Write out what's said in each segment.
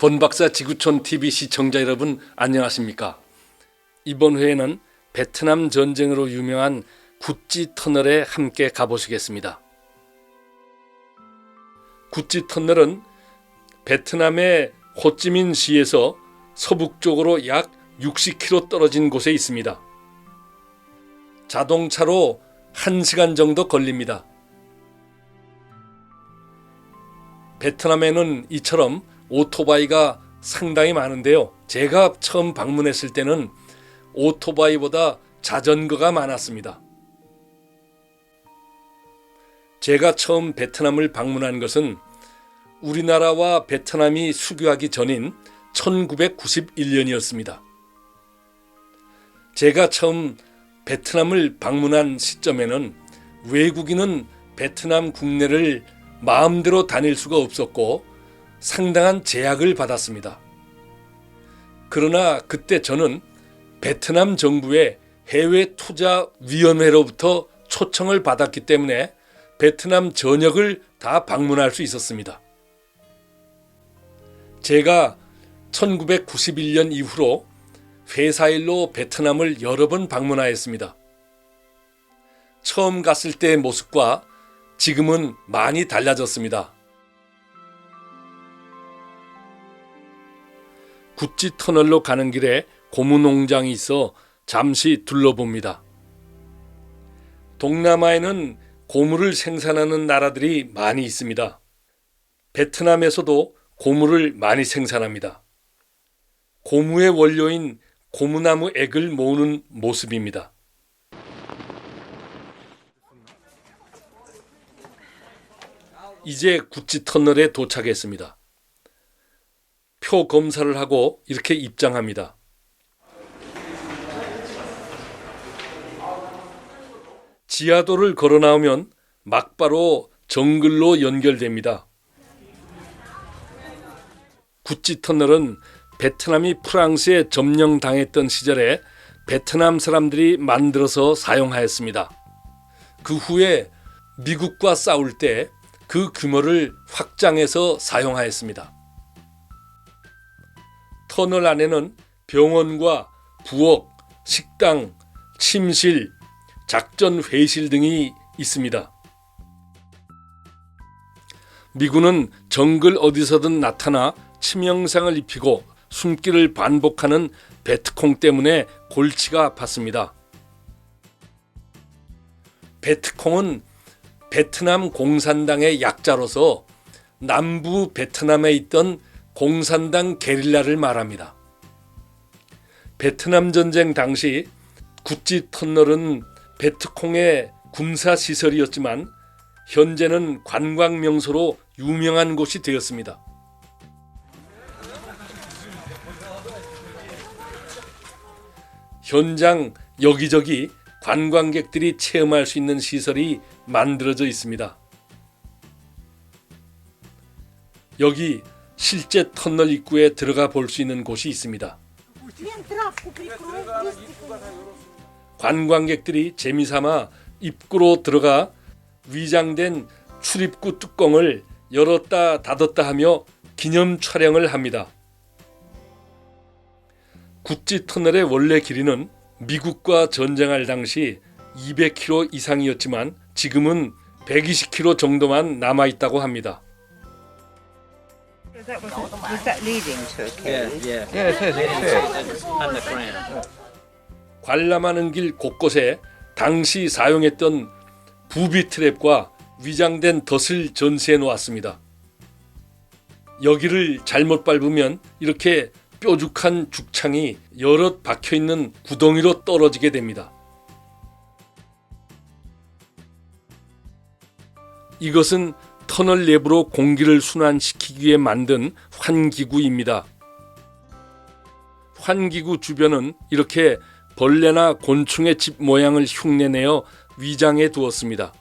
본박사 지구촌 TV 시청자 여러분 안녕하십니까? 이번 회에는 베트남 전쟁으로 유명한 구찌 터널에 함께 가보시겠습니다. 구찌 터널은 베트남의 호찌민 시에서 서북쪽으로 약 60km 떨어진 곳에 있습니다. 자동차로 1시간 정도 걸립니다. 베트남에는 이처럼 오토바이가 상당히 많은데요. 제가 처음 방문했을 때는 오토바이보다 자전거가 많았습니다. 제가 처음 베트남을 방문한 것은 우리나라와 베트남이 수교하기 전인 1991년이었습니다. 제가 처음 베트남을 방문한 시점에는 외국인은 베트남 국내를 마음대로 다닐 수가 없었고 상당한 제약을 받았습니다. 그러나 그때 저는 베트남 정부의 해외 투자 위원회로부터 초청을 받았기 때문에 베트남 전역을 다 방문할 수 있었습니다. 제가 1991년 이후로 회사 일로 베트남을 여러 번 방문하였습니다. 처음 갔을 때의 모습과 지금은 많이 달라졌습니다. 구찌 터널로 가는 길에 고무 농장이 있어 잠시 둘러봅니다. 동남아에는 고무를 생산하는 나라들이 많이 있습니다. 베트남에서도 고무를 많이 생산합니다. 고무의 원료인 고무나무 액을 모으는 모습입니다. 이제 구찌 터널에 도착했습니다. 표 검사를 하고 이렇게 입장합니다. 지하도를 걸어 나오면 막바로 정글로 연결됩니다. 구찌 터널은 베트남이 프랑스에 점령당했던 시절에 베트남 사람들이 만들어서 사용하였습니다. 그 후에 미국과 싸울 때 그 규모를 확장해서 사용하였습니다. 터널 안에는 병원과 부엌, 식당, 침실, 작전 회의실 등이 있습니다. 미군은 정글 어디서든 나타나 치명상을 입히고 숨기를 반복하는 베트콩 때문에 골치가 아팠습니다. 베트콩은 베트남 공산당의 약자로서 남부 베트남에 있던 공산당 게릴라를 말합니다. 베트남 전쟁 당시 구찌 터널은 베트콩의 군사 시설이었지만 현재는 관광 명소로 유명한 곳이 되었습니다. 현장 여기저기 관광객들이 체험할 수 있는 시설이 만들어져 있습니다. 여기 실제 터널 입구에 들어가 볼 수 있는 곳이 있습니다. 관광객들이 재미삼아 입구로 들어가 위장된 출입구 뚜껑을 열었다 닫았다 하며 기념 촬영을 합니다. 구찌 터널의 원래 길이는 미국과 전쟁할 당시 200km 이상이었지만 지금은 120km 정도만 남아 있다고 합니다. Is. Underground. 관람하는 길 곳곳에 당시 사용했던 부비 트랩과 위장된 덫을 전시해 놓았습니다. 여기를 잘못 밟으면 이렇게 뾰족한 죽창이 여럿 박혀 있는 구덩이로 떨어지게 됩니다. 이것은 터널 내부로 공기를 순환시키기 위해 만든 환기구입니다. 환기구 주변은 이렇게 벌레나 곤충의 집 모양을 흉내내어 위장해 두었습니다.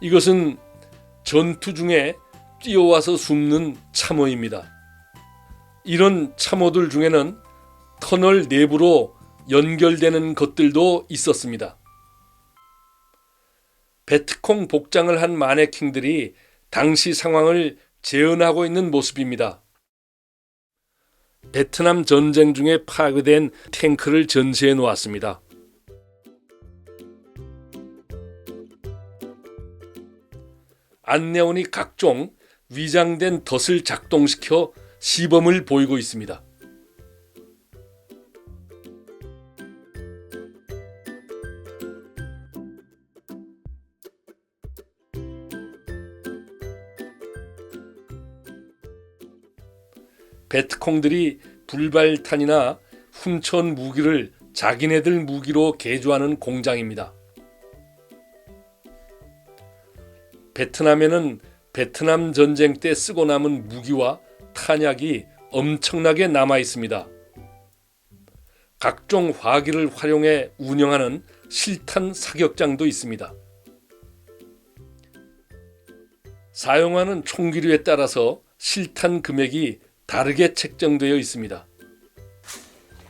이것은 전투 중에 뛰어와서 숨는 참호입니다. 이런 참호들 중에는 터널 내부로 연결되는 것들도 있었습니다. 베트콩 복장을 한 마네킹들이 당시 상황을 재현하고 있는 모습입니다. 베트남 전쟁 중에 파괴된 탱크를 전시해 놓았습니다. 안내원이 각종 위장된 덫을 작동시켜 시범을 보이고 있습니다. 베트콩들이 불발탄이나 훈천 무기를 자기네들 무기로 개조하는 공장입니다. 베트남에는 베트남 전쟁 때 쓰고 남은 무기와 탄약이 엄청나게 남아 있습니다. 각종 화기를 활용해 운영하는 실탄 사격장도 있습니다. 사용하는 총기류에 따라서 실탄 금액이 다르게 책정되어 있습니다.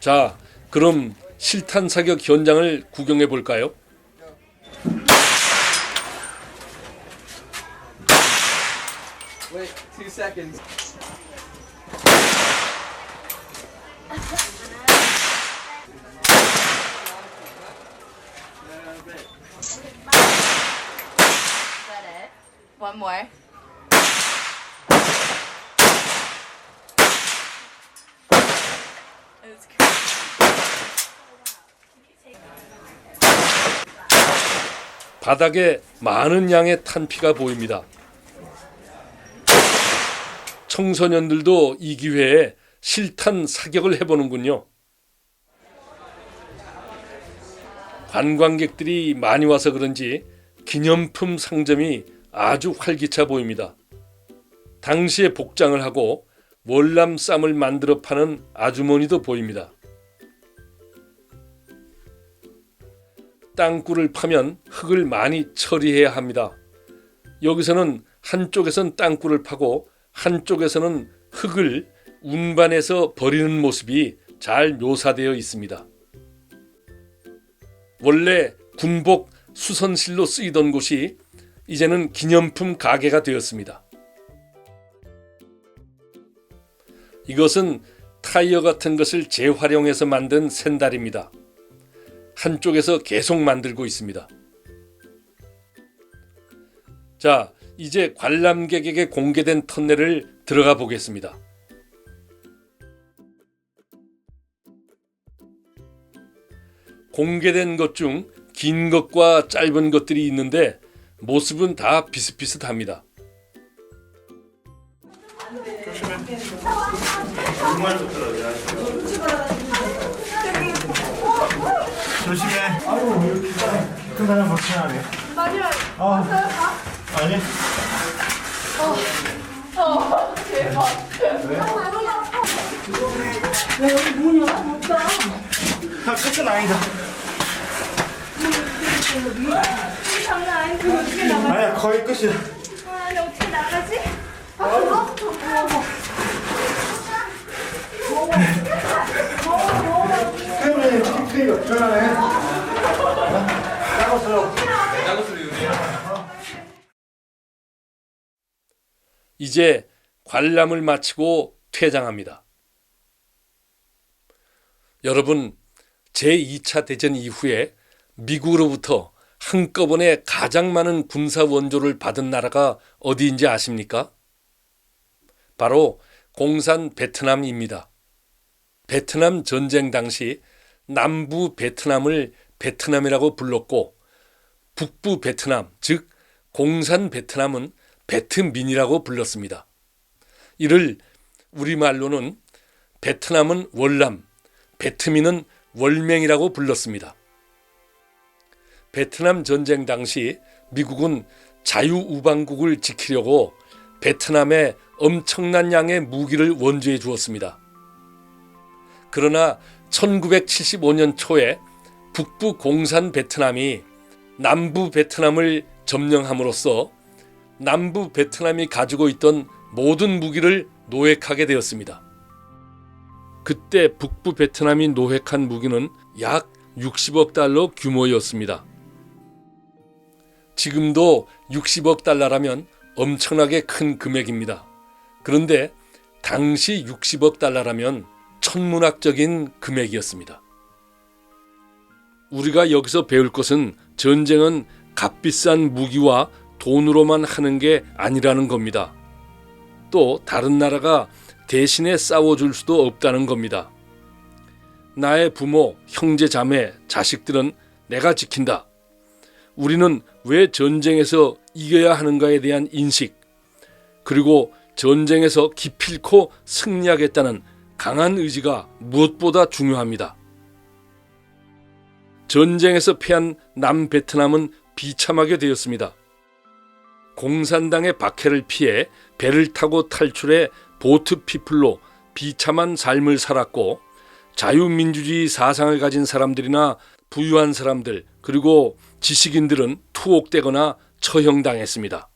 자, 그럼 실탄 사격 현장을 구경해 볼까요? One more. 바닥에 많은 양의 탄피가 보입니다. 청소년들도 이 기회에 실탄 사격을 해보는군요. 관광객들이 많이 와서 그런지 기념품 상점이 아주 활기차 보입니다. 당시에 복장을 하고 월남 쌈을 만들어 파는 아주머니도 보입니다. 땅굴을 파면 흙을 많이 처리해야 합니다. 여기서는 한쪽에선 땅굴을 파고 한쪽에서는 흙을 운반해서 버리는 모습이 잘 묘사되어 있습니다. 원래 군복 수선실로 쓰이던 곳이 이제는 기념품 가게가 되었습니다. 이것은 타이어 같은 것을 재활용해서 만든 샌달입니다. 한쪽에서 계속 만들고 있습니다. 자, 이제 관람객에게 공개된 터널을 들어가 보겠습니다. 공개된 것 중 긴 것과 짧은 것들이 있는데 모습은 다 비슷비슷합니다. 조심해. 아유, 이렇게 큰 사람 걱정하네. 마지막. 어. 아니. 왜 여기 문이 없다? 다 끝은 아니다. 장난 아니고 어떻게 나가? 아니야, 거의 끝이야. 아니 어떻게 나가지? 아 그거? 따가워요. 이제 관람을 마치고 퇴장합니다. 여러분, 제2차 대전 이후에 미국으로부터 한꺼번에 가장 많은 군사 원조를 받은 나라가 어디인지 아십니까? 바로 공산 베트남입니다. 베트남 전쟁 당시 남부 베트남을 베트남이라고 불렀고 북부 베트남, 즉 공산 베트남은 베트민이라고 불렀습니다. 이를 우리말로는 베트남은 월남, 베트민은 월맹이라고 불렀습니다. 베트남 전쟁 당시 미국은 자유우방국을 지키려고 베트남에 엄청난 양의 무기를 원조해 주었습니다. 그러나 1975년 초에 북부 공산 베트남이 남부 베트남을 점령함으로써 남부 베트남이 가지고 있던 모든 무기를 노획하게 되었습니다. 그때 북부 베트남이 노획한 무기는 약 60억 달러 규모였습니다. 지금도 60억 달러라면 엄청나게 큰 금액입니다. 그런데 당시 60억 달러라면 천문학적인 금액이었습니다. 우리가 여기서 배울 것은 전쟁은 값비싼 무기와 돈으로만 하는 게 아니라는 겁니다. 또 다른 나라가 대신에 싸워줄 수도 없다는 겁니다. 나의 부모, 형제, 자매, 자식들은 내가 지킨다. 우리는 왜 전쟁에서 이겨야 하는가에 대한 인식, 그리고 전쟁에서 기필코 승리하겠다는 강한 의지가 무엇보다 중요합니다. 전쟁에서 패한 남베트남은 비참하게 되었습니다. 공산당의 박해를 피해 배를 타고 탈출해 보트 피플로 비참한 삶을 살았고 자유민주주의 사상을 가진 사람들이나 부유한 사람들 그리고 지식인들은 투옥되거나 처형당했습니다.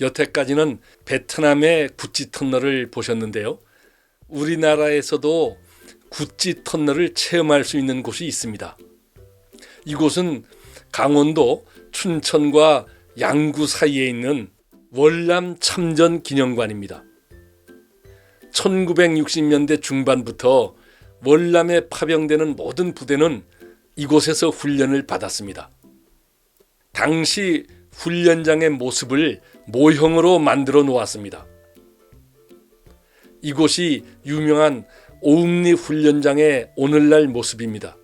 여태까지는 베트남의 구찌 터널을 보셨는데요. 우리나라에서도 구찌 터널을 체험할 수 있는 곳이 있습니다. 이곳은 강원도 춘천과 양구 사이에 있는 월남 참전 기념관입니다. 1960년대 중반부터 월남에 파병되는 모든 부대는 이곳에서 훈련을 받았습니다. 당시 훈련장의 모습을 모형으로 만들어 놓았습니다. 이곳이 유명한 오음리 훈련장의 오늘날 모습입니다.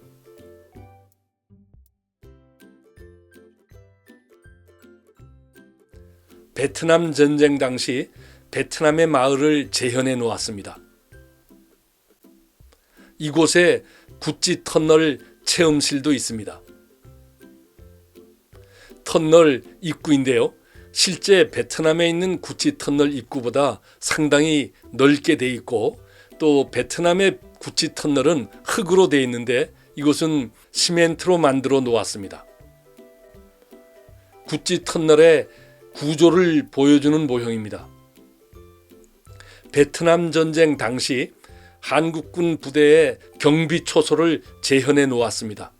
베트남 전쟁 당시 베트남의 마을을 재현해 놓았습니다. 이곳에 구찌 터널 체험실도 있습니다. 터널 입구인데요. 실제 베트남에 있는 구찌 터널 입구보다 상당히 넓게 돼 있고 또 베트남의 구찌 터널은 흙으로 돼 있는데 이곳은 시멘트로 만들어 놓았습니다. 구찌 터널의 구조를 보여주는 모형입니다. 베트남 전쟁 당시 한국군 부대의 경비 초소를 재현해 놓았습니다.